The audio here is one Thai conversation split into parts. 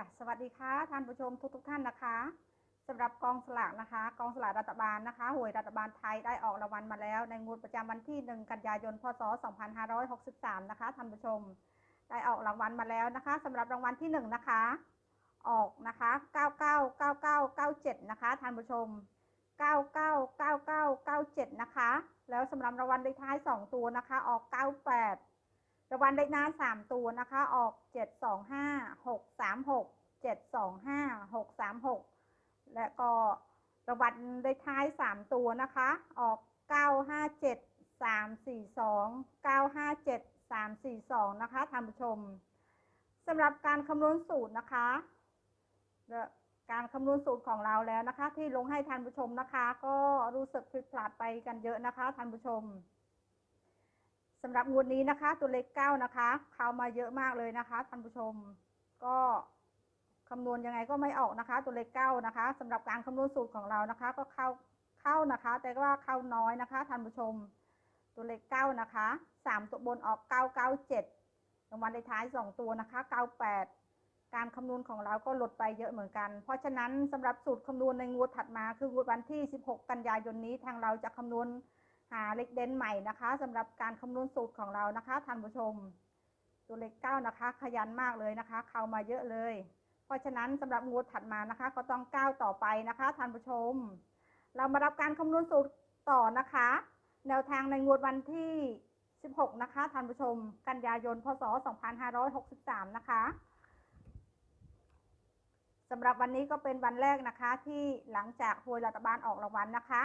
จ้ะสวัสดีค่ะท่านผู้ชมทุกทกท่านนะคะสำหรับกองสลากนะคะ กองสลากรัฐบาลนะคะหวยรัฐบาลไทยได้ออกรางวัลมาแล้ว ในงวดประจำวันที่ 1 กันยายน พศ 2563 นะคะท่านผู้ชม ได้ออกรางวัลมาแล้วนะคะสำหรับรางวัลที่ 1 นะคะ ออกนะคะ 999997 นะคะท่านผู้ชม 999997 นะคะ แล้วสำหรับรางวัลเลขท้าย 2 ตัวนะคะ ออก 98รางวัลเลขหน้า 3 ตัวนะคะ ออก 725 636 725 636และก็รางวัลเลขท้าย3ตัวนะคะ ออก957 342 957 342นะคะท่านผู้ชมสำหรับการคำนวณสูตรนะคะและการคำนวณสูตรของเราแล้วนะคะ ที่ลงให้ท่านผู้ชมนะคะ ก็รู้สึกผิดพลาดไปกันเยอะนะคะท่านผู้ชมสำหรับงวดนี้นะคะ ตัวเลขเก้านะคะ เข้ามาเยอะมากเลยนะคะท่านผู้ชม ก็ คำนวณยังไงก็ไม่ออกนะคะ ตัวเลขเก้านะคะสำหรับการคำนวณสูตรของเรานะคะ ก็เข้าเข้านะคะ แต่ว่าเข้าน้อยนะคะท่านผู้ชม ตัวเลขเก้านะคะสามตัวบนออกเก้าเก้าเจ็ดรางวัลเลขท้ายสองตัวนะคะเก้าแปดการคำนวณของเราก็ลดไปเยอะเหมือนกัน เพราะฉะนั้นสำหรับสูตรคำนวณในงวดถัดมา คืองวดวันที่ 16 กันยายนนี้ทางเราจะคำนวณหาเลขเด่นใหม่นะคะสำหรับการคำนวณสูตรของเรานะคะท่านผู้ชม ตัวเลขเก้านะคะ ขยันมากเลยนะคะ เข้ามาเยอะเลย เพราะฉะนั้นสำหรับงวดถัดมานะคะ ก็ต้องก้าวต่อไปนะคะท่านผู้ชม เรามารับการคำนวณสูตรต่อนะคะ แนวทางในงวดวันที่ 16 นะคะท่านผู้ชม กันยายน พศ 2563 นะคะสำหรับวันนี้ก็เป็นวันแรกนะคะที่หลังจากหวยรัฐบาลออกรางวัลนะคะ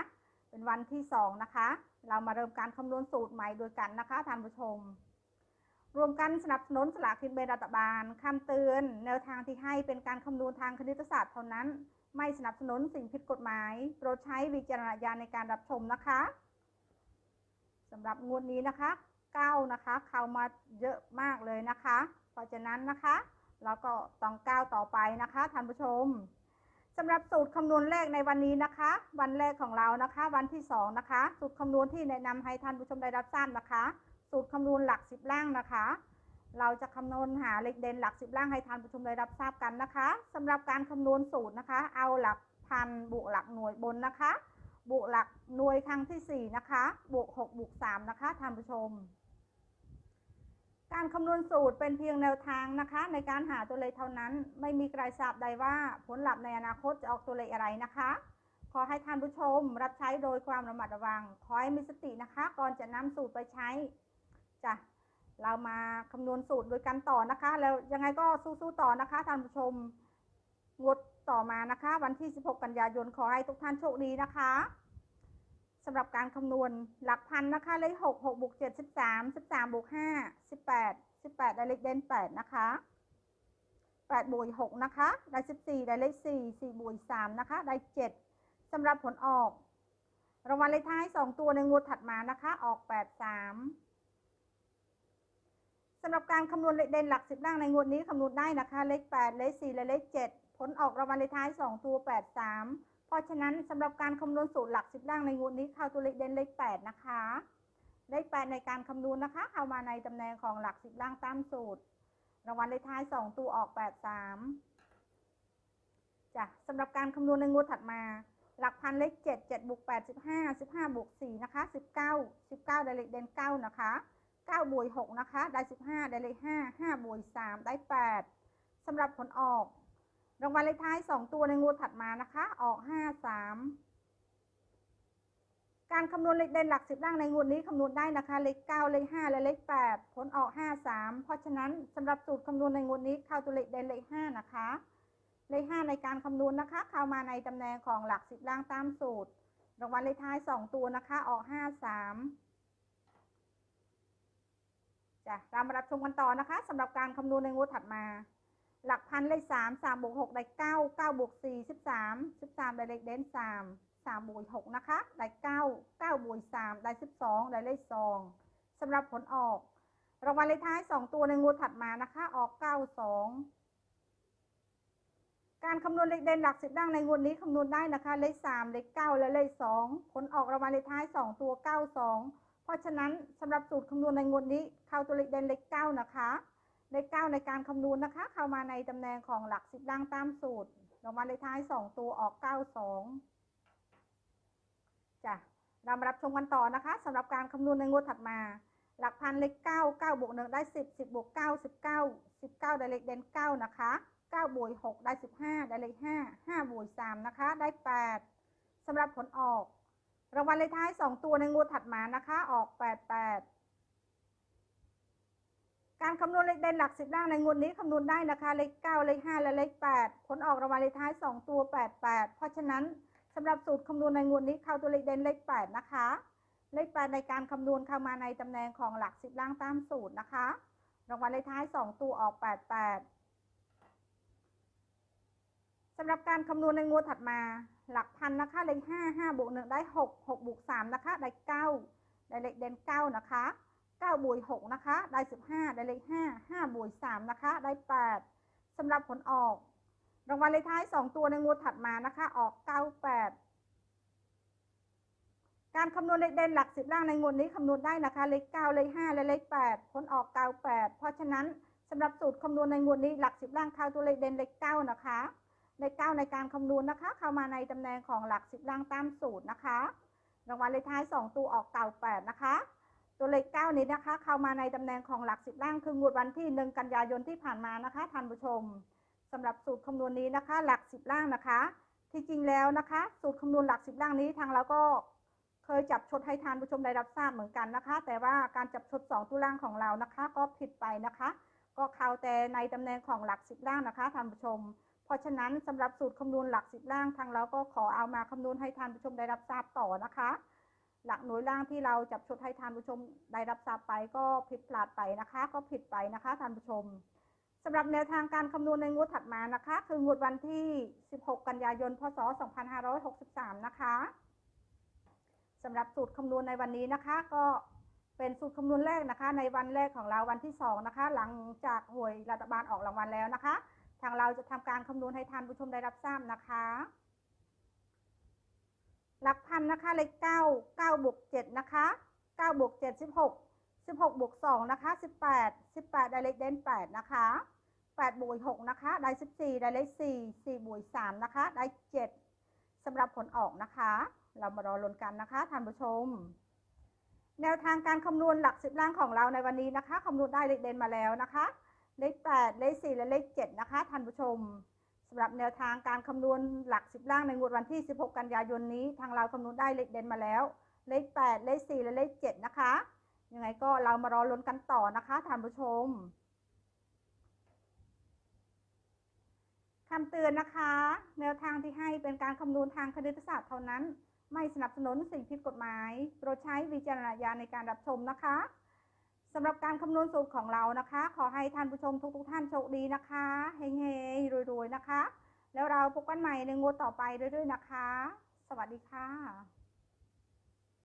เป็นวันที่สองนะคะ เรามาเริ่มการคำนวณสูตรใหม่โดยกันนะคะท่านผู้ชม รวมกันสนับสนุนสลากกินแบ่งรัฐบาลคำเตือนแนวทางที่ให้เป็นการคำนวณทางคณิตศาสตร์เท่านั้น ไม่สนับสนุนสิ่งผิดกฎหมาย โปรดใช้วิจารณญาณในการรับชมนะคะสำหรับงวดนี้นะคะ9นะคะเข้ามาเยอะมากเลยนะคะ เพราะฉะนั้นนะคะเราก็ต้องก้าวต่อไปนะคะท่านผู้ชมสำหรับสูตรคำนวณเลขในวันนี้นะคะ วันแรกของเรานะคะ วันที่2นะคะ สูตรคำนวณที่แนะนำให้ท่านผู้ชมได้รับทราบนะคะ สูตรคำนวณหลักสิบล่างนะคะ เราจะคำนวณหาเลขเด่นหลักสิบล่างให้ท่านผู้ชมได้รับทราบกันนะคะสำหรับการคำนวณสูตรนะคะ เอาหลักพันบวกหลักหน่วยบนนะคะ บวกหลักหน่วยครั้งที่สี่นะคะ บวกหกบวกสามนะคะท่านผู้ชม การคำนวณสูตรเป็นเพียงแนวทางนะคะ ในการหาตัวเลขเท่านั้น ไม่มีใครทราบใดว่าผลลัพธ์ในอนาคตจะออกตัวเลขอะไรนะคะ ขอให้ท่านผู้ชมรับใช้โดยความระมัดระวัง ขอให้มีสตินะคะ ก่อนจะนำสูตรไปใช้ จ้ะเรามาคำนวณสูตรโดยกันต่อนะคะ แล้วยังไงก็สู้ๆต่อนะคะท่านผู้ชมงดต่อมานะคะ วันที่ 16 กันยายนขอให้ทุกท่านโชคดีนะคะสำหรับการคำนวณหลักพันนะคะ เลขหกหกบวกเจ็ดสิบสามสิบสามบวกห้าสิบแปดสิบแปดได้เลขเด่นแปดนะคะแปดบวกหกนะคะ ได้สิบสี่ได้เลขสี่สี่บวกสามนะคะ ได้เจ็ดสำหรับผลออกรางวัลเลขท้ายสองตัวในงวดถัดมานะคะ ออกแปดสามำหรับการคำนวณเลขเด่นหลักสิบล่างในงวดนี้คำนวณได้นะคะ เลขแปดเลขสี่และเลขเจ็ดผลออกรางวัลเลขท้ายสองตัวแปดสามเพราะฉะนั้นสำหรับการคำนวณสูตรหลักสิบล่างในงวดนี้เข้าตัวเลขเด่นเลขแปดนะคะ เลขแปดในการคำนวณนะคะ เข้ามาในตำแหน่งของหลักสิบล่างตามสูตร รางวัลเลขท้ายสองตัวออกแปดสามจ้ะสำหรับการคำนวณในงวดถัดมา หลักพันเลขเจ็ดเจ็ดบวกแปดสิบห้าสิบห้าบวกสี่นะคะสิบเก้าสิบเก้าได้เลขเด่นเก้านะคะ เก้าบวกหกนะคะ ได้สิบห้าได้เลขห้าห้าบวกสามได้แปดสำหรับผลออก รางวัลเลขท้ายสองตัวในงวดถัดมานะคะ ออกห้าสามการคำนวณเลขเด่นหลักสิบล่างในงวดนี้คำนวณได้นะคะ เลขเก้าเลขห้าและเลขแปดผลออกห้าสามเพราะฉะนั้นสำหรับสูตรคำนวณในงวดนี้เข้าตัวเลขเด่นเลขห้านะคะ เลขห้าในการคำนวณนะคะ เข้ามาในตำแหน่งของหลักสิบล่างตามสูตร รางวัลเลขท้ายสองตัวนะคะ ออกห้าสาม จ้ะตามมารับชมกันต่อนะคะสำหรับการคำนวณในงวดถัดมา หลักพันเลขสามสามบวกหกได้เก้าเก้าบวกสี่สิบสามสิบสามได้เลขเด่นสามสามบวกหกนะคะได้เก้าเก้าบวกสามได้สิบสองได้เลขสองสำหรับผลออกรางวัลเลขท้ายสองตัวในงวดถัดมานะคะ ออกเก้าสองการคำนวณเลขเด่นหลักสิบล่างในงวดนี้คำนวณได้นะคะ เลขสามเลขเก้าและเลขสองผลออกรางวัลเลขท้ายสองตัวเก้าสอง เพราะฉะนั้นสำหรับสูตรคำนวณในงวดนี้เข้าตัวเลขเด่นเลขเก้านะคะเลขเก้าในการคำนวณนะคะ เข้ามาในตำแหน่งของหลักสิบล่างตามสูตรรางวัลเลขท้ายสองตัวออกเก้าสองจ้ะเรามารับชมกันต่อนะคะสำหรับการคำนวณในงวดถัดมา หลักพันเลขเก้าเก้าบวกหนึ่งได้สิบสิบบวกเก้าสิบเก้าสิบเก้าได้เลขเด่นเก้านะคะเก้าบวกหกได้สิบห้าได้เลขห้าห้าบวกสามนะคะ ได้แปดสำหรับผลออก รางวัลเลขท้ายสองตัวในงวดถัดมานะคะ ออกแปดแปดการคำนวณเลขเด่นหลักสิบล่างในงวดนี้คำนวณได้นะคะเลขเก้าเลขห้าและเลขแปดผลออกรางวัลเลขท้ายสองตัวแปดแปดเพราะฉะนั้นสำหรับสูตรคำนวณในงวดนี้เข้าตัวเลขเด่นเลขแปดนะคะ เลขแปดในการคำนวณเข้ามาในตำแหน่งของหลักสิบล่างตามสูตรนะคะ รางวัลเลขท้ายสองตัวออกแปดแปดสำหรับการคำนวณในงวดถัดมา หลักพันนะคะเลขห้าห้าบวกหนึ่งได้หกหกบวกสามนะคะได้เก้าได้เลขเด่นเก้านะคะเก้าบวกหกนะคะได้สิบห้าได้เลขห้าห้าบวกสามนะคะได้แปดสำหรับผลออก รางวัลเลขท้ายสองตัวในงวดถัดมานะคะออกเก้าแปดการคำนวณเลขเด่นหลักสิบล่างในงวดนี้คำนวณได้นะคะเลขเก้าเลขห้าและเลขแปดผลออกเก้าแปดเพราะฉะนั้นสำหรับสูตรคำนวณในงวดนี้หลักสิบล่างเข้าตัวเลขเด่นเลขเก้านะคะ เลขเก้าในการคำนวณนะคะ เข้ามาในตำแหน่งของหลักสิบล่างตามสูตรนะคะ รางวัลเลขท้ายสองตัวออกเก้าแปดนะคะ ตัวเลขเก้านี้นะคะ เข้ามาในตำแหน่งของหลักสิบล่างคืองวดวันที่หนึ่งกันยายนที่ผ่านมานะคะท่านผู้ชมสำหรับสูตรคำนวณนี้นะคะ หลักสิบล่างนะคะ ที่จริงแล้วนะคะ สูตรคำนวณหลักสิบล่างนี้ทางเราก็เคยจับชดให้ทานผู้ชมได้รับทราบเหมือนกันนะคะ แต่ว่าการจับชด 2ตัวล่างของเรานะคะ ก็ผิดไปนะคะ ก็เข้าแต่ในตำแหน่งของหลักสิบล่างนะคะท่านผู้ชม เพราะฉะนั้นสำหรับสูตรคำนวณหลักสิบล่างทางเราก็ขอเอามาคำนวณให้ท่านผู้ชมได้รับทราบต่อนะคะ หลักหน่วยล่างที่เราจับชดให้ท่านผู้ชมได้รับทราบไปก็ผิดพลาดไปนะคะ ก็ผิดไปนะคะท่านผู้ชมสำหรับแนวทางการคำนวณในงวดถัดมานะคะ คืองวดวันที่ 16 กันยายน พศ 2563 นะคะสำหรับสูตรคำนวณในวันนี้นะคะ ก็เป็นสูตรคำนวณแรกนะคะ ในวันแรกของเราวันที่สองนะคะ หลังจากหวยรัฐบาลออกรางวัลแล้วนะคะ ทางเราจะทำการคำนวณให้ท่านผู้ชมได้รับทราบนะคะ หลักพันนะคะเลขเก้าเก้าบวกเจ็ดนะคะเก้าบวกเจ็ดสิบหกสิบหกบวกสองนะคะสิบแปดสิบแปดได้เลขเด่นแปดนะคะแปดบวกหกนะคะได้สิบสี่ได้เลขสี่สี่บวกสามนะคะได้เจ็ดสำหรับผลออกนะคะ เรามารอลุ้นกันนะคะท่านผู้ชม แนวทางการคำนวณหลักสิบล่างของเราในวันนี้นะคะคำนวณได้เลขเด่นมาแล้วนะคะ เลขแปดเลขสี่และเลขเจ็ดนะคะท่านผู้ชมสำหรับแนวทางการคำนวณหลักสิบล่างในงวดวันที่ 16 กันยายนนี้ ทางเราคำนวณได้เลขเด่นมาแล้ว เลขแปดเลขสี่และเลขเจ็ดนะคะ ยังไงก็เรามารอลุ้นกันต่อนะคะท่านผู้ชมคำเตือนนะคะ แนวทางที่ให้เป็นการคำนวณทางคณิตศาสตร์เท่านั้น ไม่สนับสนุนสิ่งผิดกฎหมาย โปรดใช้วิจารณญาณในการรับชมนะคะ สำหรับการคำนวณสูตรของเรานะคะ ขอให้ท่านผู้ชมทุกๆทท่านโชคดีนะคะเฮงๆรวยๆนะคะ แล้วเราพบกันใหม่ในงวดต่อไปเรื่อยๆนะคะ สวัสดีค่ะ